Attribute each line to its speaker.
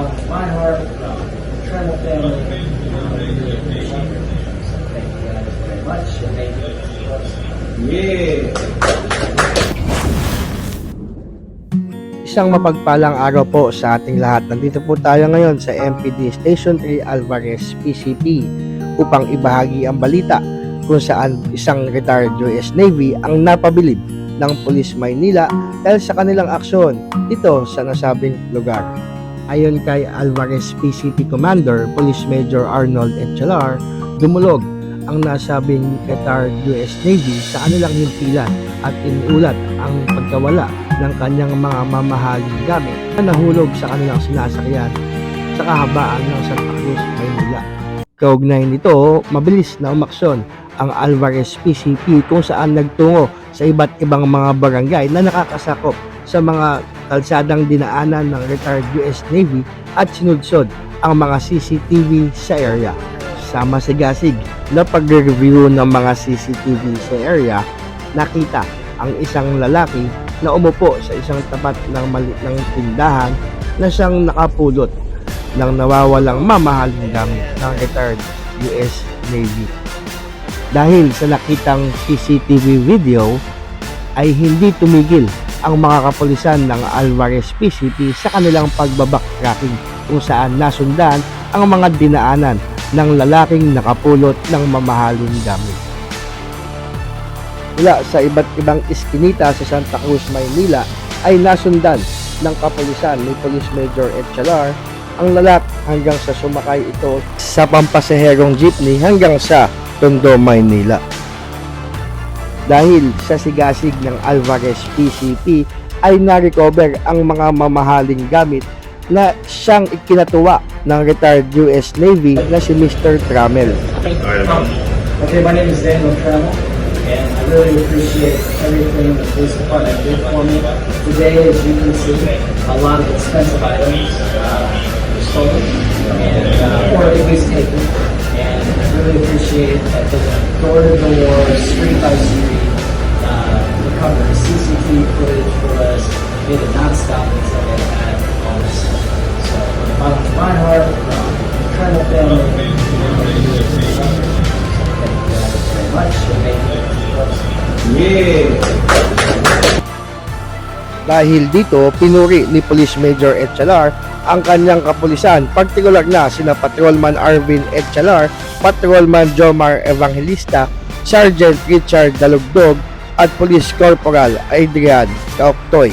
Speaker 1: of my heart, the Tremble family, thank you guys very much, and thank you.
Speaker 2: Isang mapagpalang araw po sa ating lahat. Nandito po tayo ngayon sa MPD Station 3 Alvarez PCP upang ibahagi ang balita kung saan isang retired US Navy ang napabilib ng Police Maynila dahil sa kanilang aksyon dito sa nasabing lugar. Ayon kay Alvarez PCP Commander Police Major Arnold Echelar, dumulog ang nasabing retired US Navy sa kanilang himpilan at iniulat ang pagkawala ng kanyang mga mamahaling gamit na nahulog sa kanilang sinasakyan sa kahabaan ng Santa Cruz, Maynila. Kaugnay nito, mabilis na umaksyon ang Alvarez PCP kung saan nagtungo sa iba't ibang mga barangay na nakakasakop sa mga kalsadang dinaanan ng retired US Navy at sinudsod ang mga CCTV sa area. Sa masigasig na pag-review ng mga CCTV sa area, nakita ang isang lalaki na umupo sa isang tapat ng maliit ng tindahan na siyang nakapulot ng nawawalang mamahaling gamit ng retired US Navy. Dahil sa nakitang CCTV video ay hindi tumigil ang mga kapulisan ng Alvarez PCP sa kanilang pagbabaktracking kung saan nasundan ang mga dinaanan ng lalaking nakapulot ng mamahaling gamit. Mula sa iba't ibang iskinita sa Santa Cruz, Maynila ay nasundan ng kapulisan ni Police Major Echalar ang lalak hanggang sa sumakay ito sa pampasaherong jeepney hanggang sa Tondo, Maynila. Dahil sa sigasig ng Alvarez PCP ay na-recover ang mga mamahaling gamit na siyang ikinatuwa ng retired US Navy na si Mr. Trammell.
Speaker 1: Okay, my name is Daniel Trammell, and I really appreciate everything the police department did for me. Today, as you can see, a lot of expensive items uh, stolen, and, uh, or at least taken. And I really appreciate that the door-to-door, street-by-street uh, recovery, CCTV footage for us, made it not stop until they had all this stuff. So, from the bottom of my heart, from the Tremble family, I really appreciate it. Thank you guys very much, and thank you.
Speaker 2: Dahil dito, pinuri ni Police Major Echalar ang kanyang kapulisan, partikular na sina Patrolman Arvin Echalar, Patrolman Jomar Evangelista, Sergeant Richard Dalugdog, at Police Corporal Adrian Kaoktoy.